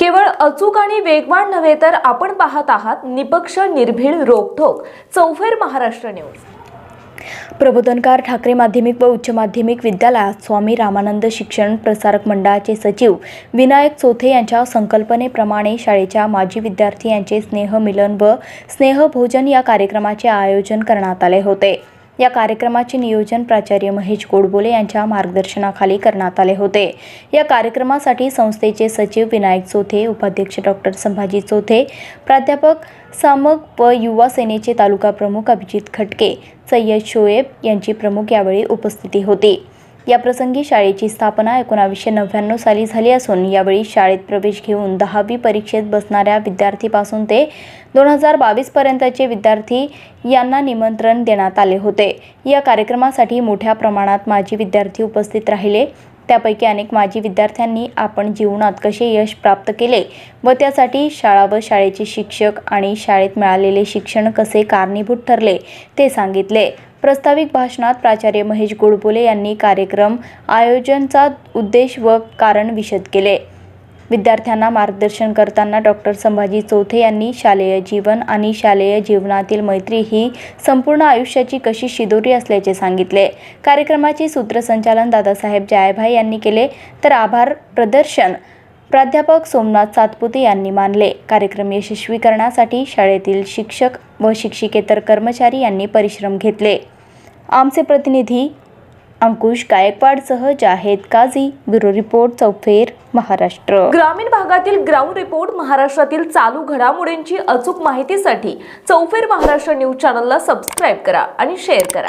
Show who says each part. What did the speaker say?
Speaker 1: केवळ अचूक आणि वेगवान नव्हे तर आपण पाहत आहात निपक्ष निर्भीड रोखोक चौफेर महाराष्ट्र न्यूज.
Speaker 2: प्रबोधनकार ठाकरे माध्यमिक व उच्च माध्यमिक विद्यालयात स्वामी रामानंद शिक्षण प्रसारक मंडळाचे सचिव विनायक चोथे यांच्या संकल्पनेप्रमाणे शाळेच्या माजी विद्यार्थी यांचे स्नेहमिलन व स्नेहभोजन या कार्यक्रमाचे आयोजन करण्यात आले होते. या कार्यक्रमाचे नियोजन प्राचार्य महेश गोडबोले यांच्या मार्गदर्शनाखाली करण्यात आले होते. या कार्यक्रमासाठी संस्थेचे सचिव विनायक चोथे उपाध्यक्ष डॉक्टर संभाजी चोथे प्राध्यापक सामक व युवा सेनेचे तालुका प्रमुख अभिजित खटके सय्यद शोएब यांची प्रमुख यावेळी उपस्थिती होती. याप्रसंगी शाळेची स्थापना एकोणावीसशे नव्याण्णव साली झाली असून यावेळी शाळेत प्रवेश घेऊन दहावी परीक्षेत बसणाऱ्या विद्यार्थीपासून ते दोन हजार बावीसपर्यंतचे विद्यार्थी यांना निमंत्रण देण्यात आले होते. या कार्यक्रमासाठी मोठ्या प्रमाणात माजी विद्यार्थी उपस्थित राहिले. त्यापैकी अनेक माजी विद्यार्थ्यांनी आपण जीवनात कसे यश प्राप्त केले व त्यासाठी शाळा व शाळेचे शिक्षक आणि शाळेत मिळालेले शिक्षण कसे कारणीभूत ठरले ते सांगितले. प्रस्ताविक भाषणात प्राचार्य महेश गोडबोले यांनी कार्यक्रम आयोजनचा उद्देश व कारण विशद केले. विद्यार्थ्यांना मार्गदर्शन करताना डॉक्टर संभाजी चौथे यांनी शालेय जीवन आणि शालेय जीवनातील मैत्री ही संपूर्ण आयुष्याची कशी शिदोरी असल्याचे सांगितले. कार्यक्रमाचे सूत्रसंचालन दादासाहेब जायभाई यांनी केले. तर आभार प्रदर्शन! प्राध्यापक सोमनाथ सातपुते यांनी मानले. कार्यक्रम यशस्वी करण्यासाठी शाळेतील शिक्षक व शिक्षिकेतर कर्मचारी यांनी परिश्रम घेतले. आमचे प्रतिनिधी अंकुश गायकवाडसह जाहेद काझी ब्युरो रिपोर्ट चौफेर महाराष्ट्र.
Speaker 1: ग्रामीण भागातील ग्राउंड रिपोर्ट महाराष्ट्रातील चालू घडामोडींची अचूक माहितीसाठी चौफेर महाराष्ट्र न्यूज चॅनलला सबस्क्राईब करा आणि शेअर करा.